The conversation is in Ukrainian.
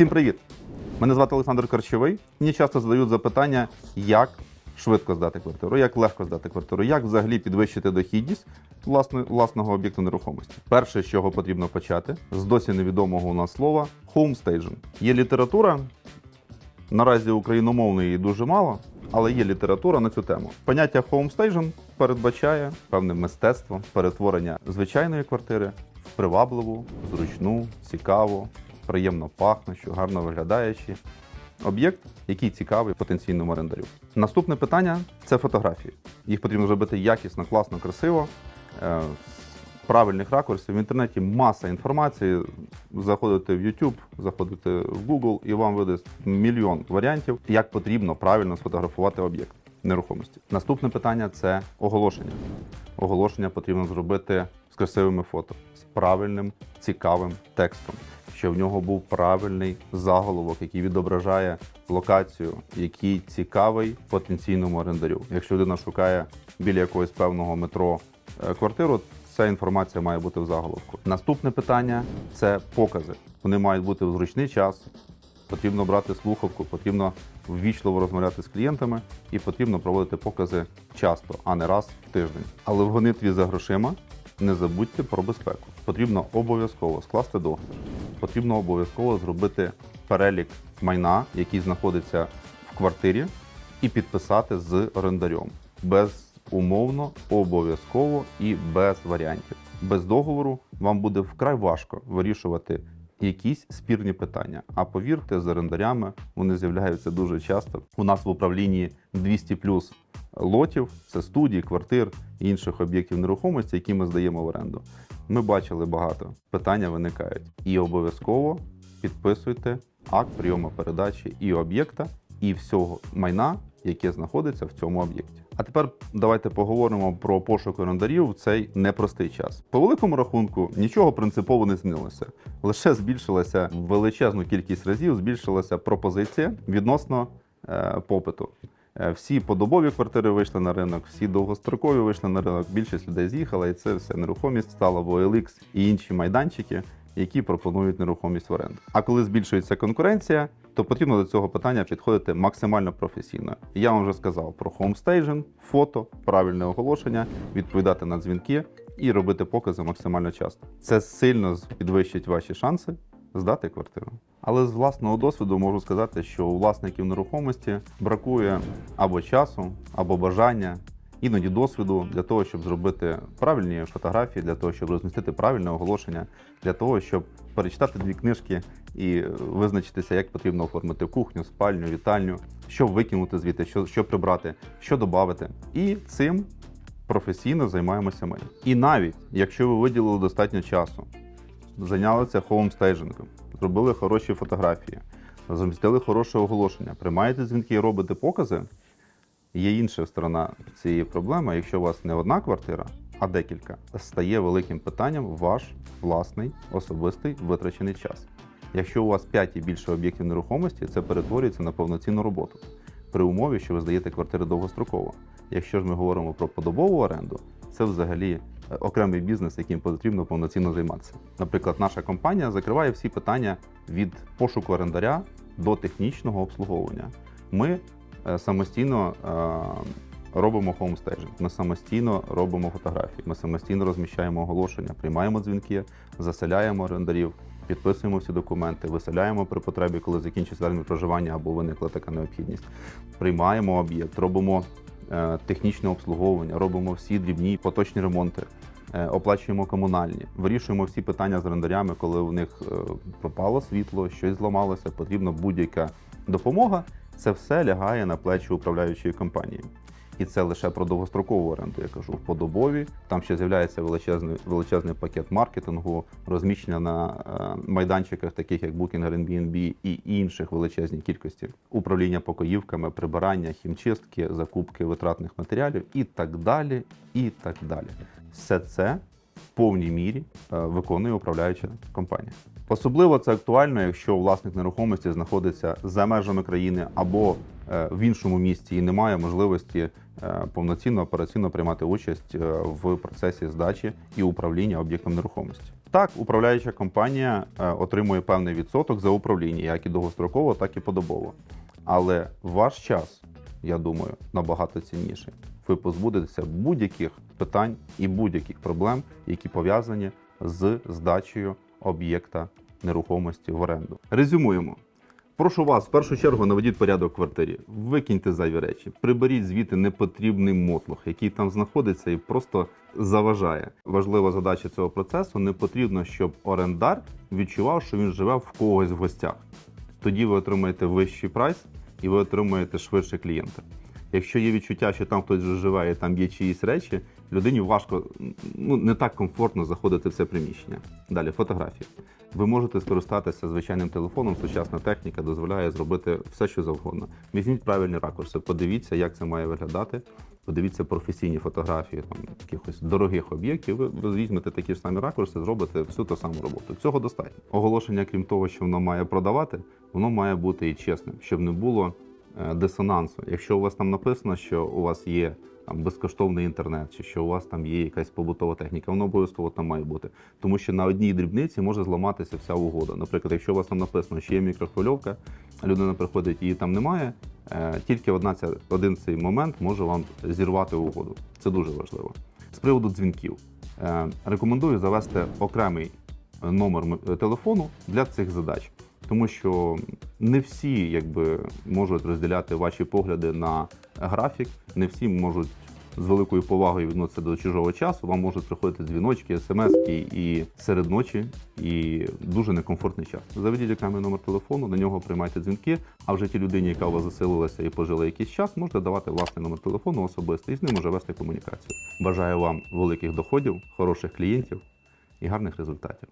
Всім привіт! Мене звати Олександр Корчовий. Мені часто задають запитання, як швидко здати квартиру, як легко здати квартиру, як взагалі підвищити дохідність власне, власного об'єкту нерухомості. Перше, з чого потрібно почати, з досі невідомого у нас слова homestaging. Є література, наразі україномовної її дуже мало, але є література на цю тему. Поняття homestaging передбачає певне мистецтво перетворення звичайної квартири в привабливу, зручну, цікаву, приємно пахнущу, гарно виглядаючі. Об'єкт, який цікавий потенційному орендарю. Наступне питання це фотографії. Їх потрібно зробити якісно, класно, красиво, е, правильних ракурсів. В інтернеті маса інформації. Заходите в YouTube, заходите в Google, і вам видасть мільйон варіантів, як потрібно правильно сфотографувати об'єкт нерухомості. Наступне питання це оголошення. Оголошення потрібно зробити з красивими фото, з правильним, цікавим текстом, щоб в нього був правильний заголовок, який відображає локацію, який цікавий потенційному орендарю. Якщо людина шукає біля якогось певного метро е, квартиру, ця інформація має бути в заголовку. Наступне питання це покази. Вони мають бути в зручний час. Потрібно брати слухавку, потрібно ввічливо розмовляти з клієнтами і потрібно проводити покази часто, а не раз в тиждень. Але в гонитві за грошима не забудьте про безпеку. Потрібно обов'язково скласти договір. Потрібно обов'язково зробити перелік майна, який знаходиться в квартирі, і підписати з орендарем. Безумовно, обов'язково і без варіантів. Без договору вам буде вкрай важко вирішувати якісь спірні питання. А повірте, з орендарями вони з'являються дуже часто. У нас в управлінні 200 плюс лотів, це студії, квартир і інших об'єктів нерухомості, які ми здаємо в оренду. Ми бачили багато. Питання виникають. І обов'язково підписуйте акт прийому передачі і об'єкта, і всього майна, яке знаходиться в цьому об'єкті. А тепер давайте поговоримо про пошук орендарів в цей непростий час. По великому рахунку нічого принципово не змінилося. Лише збільшилася величезну кількість разів, збільшилася пропозиція відносно е, попиту. Е, Всі подобові квартири вийшли на ринок, всі довгострокові вийшли на ринок. Більшість людей з'їхала, і це все нерухомість стала в OLX і інші майданчики, які пропонують нерухомість в оренду. А коли збільшується конкуренція, то потрібно до цього питання підходити максимально професійно. Я вам вже сказав про хоумстейджинг, фото, правильне оголошення, відповідати на дзвінки і робити покази максимально часто. Це сильно підвищить ваші шанси здати квартиру. Але з власного досвіду можу сказати, що у власників нерухомості бракує або часу, або бажання, іноді досвіду для того, щоб зробити правильні фотографії, для того, щоб розмістити правильне оголошення, для того, щоб перечитати дві книжки і визначитися, як потрібно оформити кухню, спальню, вітальню, що викинути звідти, що, що прибрати, що додати. І цим професійно займаємося ми. І навіть якщо ви виділили достатньо часу, зайнялися хоумстейджингом, зробили хороші фотографії, розмістили хороше оголошення, приймаєте дзвінки і робите покази. Є інша сторона цієї проблеми. Якщо у вас не одна квартира, а декілька, стає великим питанням ваш власний особистий витрачений час. Якщо у вас 5 і більше об'єктів нерухомості, це перетворюється на повноцінну роботу при умові, що ви здаєте квартири довгостроково. Якщо ж ми говоримо про подобову оренду, це взагалі е, окремий бізнес, яким потрібно повноцінно займатися. Наприклад, наша компанія закриває всі питання від пошуку орендаря до технічного обслуговування. Ми самостійно е, робимо хоумстейджинг, ми самостійно робимо фотографії, ми самостійно розміщаємо оголошення, приймаємо дзвінки, заселяємо орендарів, підписуємо всі документи, виселяємо при потребі, коли закінчиться термін проживання або виникла така необхідність. Приймаємо об'єкт, робимо е, технічне обслуговування, робимо всі дрібні поточні ремонти. е, Оплачуємо комунальні, вирішуємо всі питання з орендарями, коли у них е, пропало світло, щось зламалося, потрібна будь-яка допомога. Це все лягає на плечі управляючої компанії. І це лише про довгострокову оренду, я кажу. Подобові там ще з'являється величезний, величезний пакет маркетингу, розміщення на е, майданчиках, таких як Booking, Airbnb і інших величезній кількості, управління покоївками, прибирання, хімчистки, закупки витратних матеріалів і так далі. І так далі. Все це в повній мірі е, виконує управляюча компанія. Особливо це актуально, якщо власник нерухомості знаходиться за межами країни або е, в іншому місті і немає можливості е, повноцінно операційно приймати участь е, в процесі здачі і управління об'єктом нерухомості. Так, управляюча компанія отримує певний відсоток за управління, як і довгостроково, так і подобово. Але ваш час, я думаю, набагато цінніший. Ви позбудетеся будь-яких питань і будь-яких проблем, які пов'язані з здачею об'єкта нерухомості в оренду. Резюмуємо. Прошу вас, в першу чергу, наведіть порядок в квартирі, викиньте зайві речі, приберіть звідти непотрібний мотлох, який там знаходиться і просто заважає. Важлива задача цього процесу не потрібно, щоб орендар відчував, що він живе в когось в гостях. Тоді ви отримаєте вищий прайс і ви отримаєте швидше клієнта. Якщо є відчуття, що там хтось вже живе і там є чиїсь речі, людині важко ну не так комфортно заходити в це приміщення. Далі фотографії. Ви можете скористатися звичайним телефоном. Сучасна техніка дозволяє зробити все, що завгодно. Візьміть правильні ракурси, подивіться, як це має виглядати. Подивіться професійні фотографії там якихось дорогих об'єктів. Ви, візьмете такі ж самі ракурси, зробите всю ту саму роботу. Цього достатньо. Оголошення, крім того, що воно має продавати, воно має бути і чесним, щоб не було е, дисонансу. Якщо у вас там написано, що у вас є там безкоштовний інтернет, чи що у вас там є якась побутова техніка, воно обов'язково там має бути. Тому що на одній дрібниці може зламатися вся угода. Наприклад, якщо у вас там написано, що є мікрохвильовка, людина приходить, її там немає. е, Тільки одна ця, один цей момент може вам зірвати угоду. Це дуже важливо. З приводу дзвінків. Е, Рекомендую завести окремий номер телефону для цих задач. Тому що не всі якби можуть розділяти ваші погляди на графік, не всі можуть з великою повагою відноситися до чужого часу. Вам можуть приходити дзвіночки, смски і серед ночі, і дуже некомфортний час. Заведіть окремий номер телефону, на нього приймайте дзвінки. А вже тій людині, яка у вас заселилася і пожила якийсь час, можете давати власний номер телефону особисто і з ним уже вести комунікацію. Бажаю вам великих доходів, хороших клієнтів і гарних результатів.